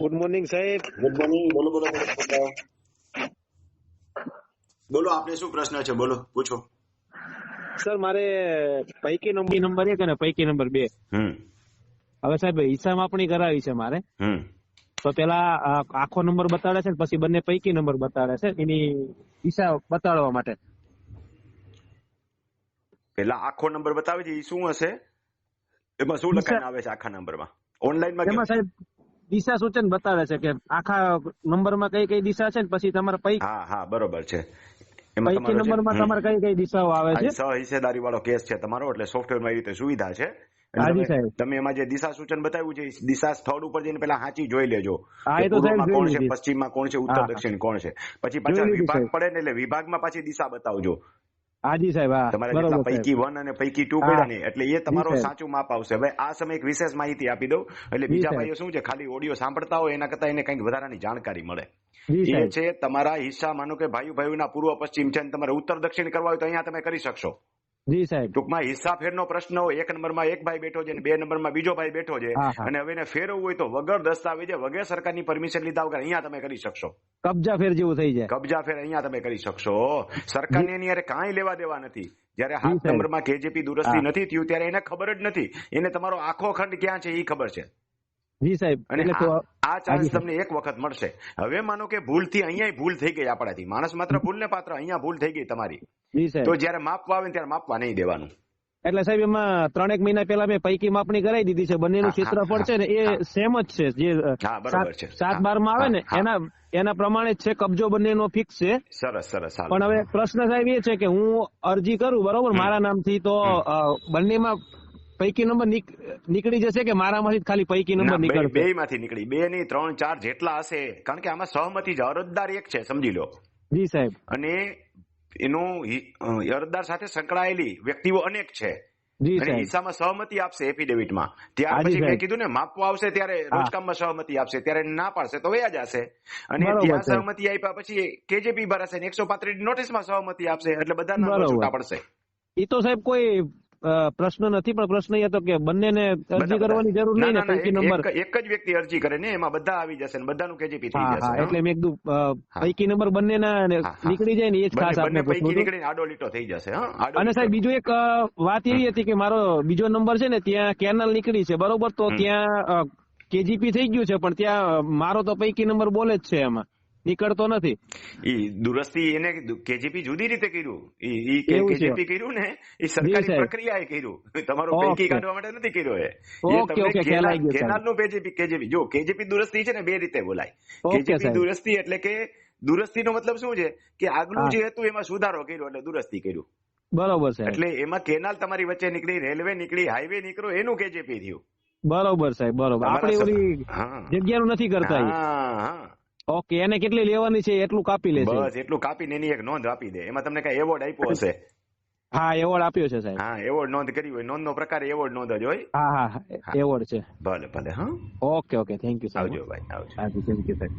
Good morning સાહેબ. Good morning બોલો બોલો બોલો આપને શું પ્રશ્ન છે? બોલો પૂછો. સર મારે પૈકી નંબર નંબર એક અને પૈકી નંબર બે. હવે સાહેબ હિસાબ માપણી કરાવી છે મારે. તો પેલા આખો નંબર બતાડે છે પછી બંને પૈકી નંબર બતાડે છે. એની હિસાબ બતાડવા માટે. પેલા આખો નંબર બતાવે છે એ શું હશે? એમાં શું લખાણ આવે છે આખા નંબરમાં? ઓનલાઈનમાં સાહેબ દિશા સૂચન બતાવે છે કે આખા નંબરમાં કઈ કઈ દિશા છે ને પછી તમારે પૈકી હા હા બરોબર છે. પૈકી નંબરમાં તમારે કઈ કઈ દિશાઓ આવે છે? સહ હિસ્સેદારી વાળો કેસ છે તમારો એટલે સોફ્ટવેરમાં એ રીતે સુવિધા છે. તમે- એમાં જે દિશા સૂચન બતાવ્યું છે દિશા સ્થળ ઉપર જઈને પેલા હાચી જોઈ લેજો પૂર્વમાં કોણ છે. પશ્ચિમમાં કોણ છે ઉત્તર. દક્ષિણ કોણ છે. પછી પાછા વિભાગ પડે ને એટલે વિભાગમાં પાછી દિશા બતાવજો. હાજી સાહેબ તમારા જેટલા પૈકી વન અને પૈકી ટુ. પડ્યા ને એટલે એ તમારો સાચું માપ આવશે. હવે આ સમય એક વિશેષ માહિતી આપી દઉં. એટલે બીજા ભાઈઓ શું છે ખાલી ઓડિયો સાંભળતા હોય એના કરતા એને કંઈક વધારાની જાણકારી મળે. એ છે તમારા હિસ્સા માનો કે ભાઈ ભાઈઓના પૂર્વ પશ્ચિમ છે તમારે ઉત્તર દક્ષિણ કરવા હોય તો અહીંયા તમે કરી શકશો. જી સાહેબ. ટૂંકમાં હિસ્સા ફેરનો પ્રશ્ન હોય એક નંબરમાં એક ભાઈ બેઠો છે અને બે નંબરમાં બીજો ભાઈ બેઠો છે. અને હવે એને ફેરવવું હોય તો વગર દસ્તાવેજે વગર સરકારની પરમિશન લીધા વગર અહીંયા તમે કરી શકશો. કબજા ફેર જેવું થઈ જાય. કબજા ફેર અહીંયા તમે કરી શકશો. સરકારને એની યારે કાંઈ લેવા દેવા નથી. જયારે હાથ નંબર નંબરમાં કેજીપી દુરસ્તી નથી થયું ત્યારે એને ખબર જ નથી. એને તમારો આખો ખંડ ક્યાં છે એ ખબર છે. જી સાહેબ. અને એટલે આ- ચાન્સ તમને એક વખત મળશે. હવે માનો કે ભૂલથી અહીંયા ભૂલ થઈ ગઈ આપણાથી. માણસ માત્ર ભૂલને પાત્ર અહીંયા ભૂલ થઈ ગઈ તમારી. તો જયારે માપવા આવે ત્યારે માપવા નહીં દેવાનું. એટલે સાહેબ એમાં ત્રણેક મહિના પહેલા મેં પૈકી માપણી કરાવી દીધી છે. બંનેનું નું ક્ષેત્રફળ છે ને એ સેમ જ છે. જે હા, બરોબર છે. સાત- બારમાં આવે ને. એના એના પ્રમાણે જ છે કબજો બંનેનો ફિક્સ છે. સરસ સરસ. પણ હવે પ્રશ્ન સાહેબ એ છે કે હું અરજી કરું બરોબર? મારા નામથી તો બંનેમાં પૈકી નંબર નીકળી જશે કે મારામાંથી ખાલી પૈકી નંબર નીકળશે બે માંથી નીકળી. બે ની ત્રણ ચાર જેટલા હશે. કારણ કે આમાં સહમતી જ અરજદાર એક છે સમજી લો. જી સાહેબ. અને એનું અરજદાર સાથે સંકળાયેલી વ્યક્તિઓ અનેક છે. હિસ્સામાં સહમતિ આપશે એફિડેવિટમાં ત્યાર પછી મેં કીધું ને માપવા આવશે ત્યારે રોજકામમાં સહમતિ આપશે ત્યારે ના પાડશે તો વ્યાજ જશે. અને ત્યાં સહમતિ આપ્યા પછી કેજેપી ભરાશે એકસો પાંત્રીસ નોટિસમાં સહમતિ આપશે એટલે બધા. છૂટા પડશે. એ તો સાહેબ કોઈ પ્રશ્ન નથી પણ પ્રશ્ન એ હતો કે બંનેને અરજી કરવાની જરૂર નહીં ને પૈકી નંબર. એક- જ વ્યક્તિ અરજી કરે ને એમાં બધા આવી જશે ને બધાનું કેજીપી થઈ જશે. એટલે મેં કીધું પૈકી નંબર બંનેના. નીકળી જાય ને એ જ ખાસ આપણે પૈકી નીકળીને આડો લીટો થઈ જશે અને સાહેબ બીજું એક વાત એવી હતી કે મારો બીજો નંબર છે ને ત્યાં કેનલ નીકળી છે બરોબર? તો ત્યાં કેજીપી થઈ ગયું છે પણ ત્યાં મારો તો પૈકી નંબર બોલે જ છે એમાં. નીકળતો નથી. ઈ દુરસ્તી એને કેજીપી જુદી રીતે કર્યું. ઈ કેજીપી કર્યું ને એ સરકારી પ્રક્રિયાએ કર્યું. તમારો ઓકે. કાઢવા માટે નથી કર્યો એ. ઓકે, ઓકે, ખ્યાલ. કેનાલનું કેજીપી કેજીપી. જો કેજીપી દુરસ્તી છે ને બે રીતે બોલાય. કેજીપી દુરસ્તી એટલે કે દુરસ્તી નો મતલબ શું છે? કે આગલું જે હતું એમાં સુધારો કર્યો એટલે દુરસ્તી કર્યું. બરોબર છે એટલે એમાં કેનાલ તમારી વચ્ચે નીકળી રેલવે નીકળી હાઈવે નીકળ્યો એનું કેજીપી થયું. બરોબર સાહેબ બરોબર. આપણે જગ્યાનું નથી કરતા હા હા. ઓકે એને કેટલી લેવાની છે એટલું કાપી લેશે બસ એટલું કાપીને એની એક નોંધ આપી દે. એમાં તમને કઈ એવોર્ડ આપ્યો હશે? હા એવોર્ડ આપ્યો છે સાહેબ. હા એવોર્ડ નોંધ કરી હોય. નોંધ નો પ્રકાર એવોર્ડ નોંધ જ હોય. હા હા એવોર્ડ છે. ભલે ભલે હા. ઓકે ઓકે થેન્ક યુ આવજો ભાઈ આવજો. થેન્ક યુ સાહેબ